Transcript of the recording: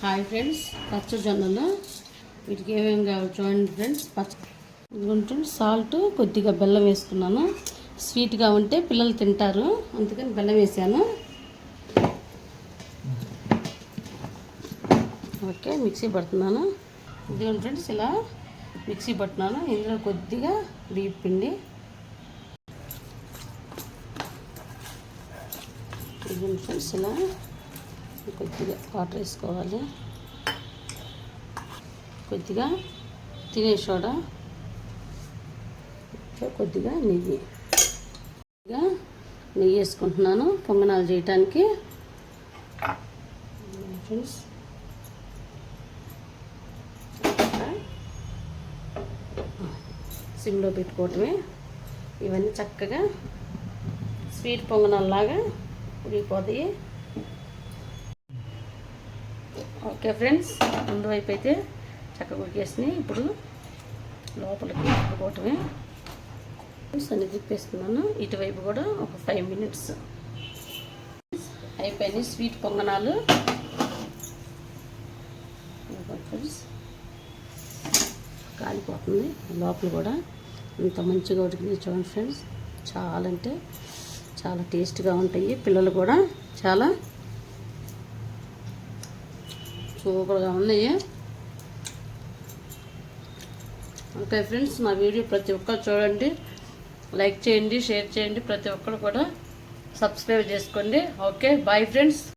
Hi friends పచ్చజొన్నలు వీటికి ఏమేమి కావాలి చూడండి ఫ్రెండ్స్ పచ్చ ఇదిగోండి సాల్ట్ కొద్దిగా బెల్లం వేసుకున్నాను. స్వీట్గా ఉంటే పిల్లలు తింటారు. అందుకని బెల్లం వేసాను. ఓకే మిక్సీ పడుతున్నాను. ఇదిగోండి ఫ్రెండ్స్ ఇలా మిక్సీ పడుతున్నాను. ఇందులో కొద్దిగా బియ్యం పిండి. ఇదిగోండి ఫ్రెండ్స్ ఇలా కొద్దిగా వాటర్ వేసుకోవాలి. కొద్దిగా తినే సోడా కొద్దిగా నెయ్యి. కొద్దిగా నెయ్యి వేసుకుంటున్నాను పొంగనాలు చేయటానికి. ఫ్రెండ్స్ సిమ్లో పెట్టుకోవటమే. ఇవన్నీ చక్కగా స్వీట్ పొంగనాల్లాగా ఉడికిపోతాయి. ఓకే ఫ్రెండ్స్ ముందు వైపు అయితే చక్కగా ఉడికేసినాయి ఇప్పుడు లోపలికి తిప్పుకోవటమే అన్ని తిప్పేసుకున్నాను. ఇటువైపు కూడా ఒక ఫైవ్ మినిట్స్ అయిపోయినాయి స్వీట్ పొంగనాలు. ఫ్రెండ్స్ కాలిపోతుంది. లోపల కూడా ఇంత మంచిగా ఉడికింది చూడండి ఫ్రెండ్స్. చాలా అంటే చాలా టేస్ట్గా ఉంటాయి. పిల్లలు కూడా చాలా సూపర్గా ఉన్నాయి. ఓకే ఫ్రెండ్స్ నా వీడియో ప్రతి ఒక్కరు చూడండి. లైక్ చేయండి షేర్ చేయండి. ప్రతి ఒక్కరు కూడా సబ్స్క్రైబ్ చేసుకోండి. Okay bye friends